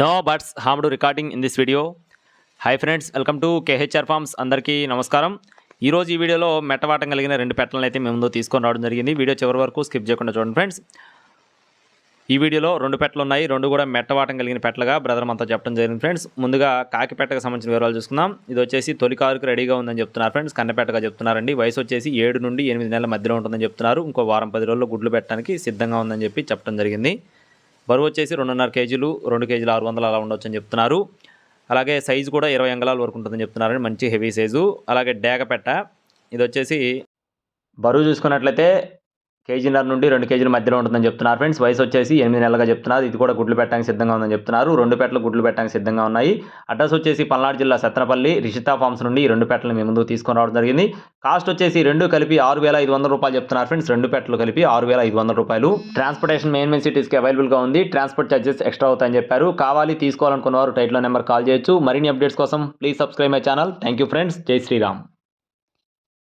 No birds harmed recording in this video hi friends welcome to KHR farms అందరికీ నమస్కారం. ఈరోజు ఈ వీడియోలో మెట్టవాటం కలిగిన రెండు పెట్టలను అయితే మేము ముందు తీసుకొని రావడం జరిగింది. వీడియో చివరి వరకు స్కిప్ చేయకుండా చూడండి ఫ్రెండ్స్ ఈ వీడియోలో రెండు పెట్టలు ఉన్నాయి. రెండు కూడా మెట్టవాటం కలిగిన పెట్టలుగా బ్రదర్ అంతా చెప్పడం జరిగింది ఫ్రెండ్స్ ముందుగా కాకి పెట్టకు సంబంధించిన వివరాలు చూసుకుందాం. ఇది వచ్చేసి తొలి కారుకు రెడీగా ఉందని చెప్తున్నారు ఫ్రెండ్స్ కన్నపెట్టగా చెప్తున్నారండి. వయసు వచ్చేసి ఏడు నుండి ఎనిమిది నెలల మధ్యలో ఉంటుందని చెప్తున్నారు. ఇంకో వారం పది రోజుల్లో గుడ్లు పెట్టడానికి సిద్ధంగా ఉందని చెప్పి చెప్పడం జరిగింది. బరువు వచ్చేసి రెండున్నర కేజీలు రెండు కేజీలు ఆరు వందలు అలా ఉండొచ్చు అని చెప్తున్నారు. అలాగే సైజు కూడా ఇరవై అంగళాల వరకు ఉంటుందని చెప్తున్నారు మంచి హెవీ సైజు. అలాగే డేగ పెట్ట ఇది వచ్చేసి బరువు చూసుకున్నట్లయితే కేజీన్నర నుండి రెండు కేజీల మధ్యలో ఉంటుందని చెప్తున్నారు ఫ్రెండ్స్. వయసు వచ్చేసి ఎనిమిది నెలలుగా చెప్తున్నారు. ఇది కూడా గుడ్లు పెట్టడానికి సిద్ధంగా ఉందని చెప్తున్నారు. రెండు పెట్టలు గుడ్లు పెట్టడానికి సిద్ధంగా ఉన్నాయి. అడ్రస్ వచ్చేసి పల్నాడు జిల్లా సత్రపల్లి రిషితా ఫార్మ్స్ నుండి ఈ రెండు పెట్టలు మేము ముందుకు తీసుకొని రావడం జరిగింది. కాస్ట్ వచ్చేసి రెండు కలిపి ఆరు వేల ఐదు వందల రూపాయలు చెప్తున్నారు ఫ్రెండ్స్. రెండు పెట్టలు కలిపి ఆరు వేల ఐదు వందల రూపాయలు. ట్రాన్స్పోర్టేషన్ మెయిన్ మెయిన్ సిటీస్కి అవైలబుల్గా ఉంది. ట్రాన్స్పోర్ట్ ఛార్జెస్ ఎక్స్ట్రా అవుతాయని చెప్పారు. కావాలి తీసుకోవాలనుకున్న వారు టైట్లో నెంబర్ కాల్ చేయొచ్చు. మరిన్ని అప్డేట్స్ కోసం please subscribe my channel. Thank you friends. జై శ్రీరామ్.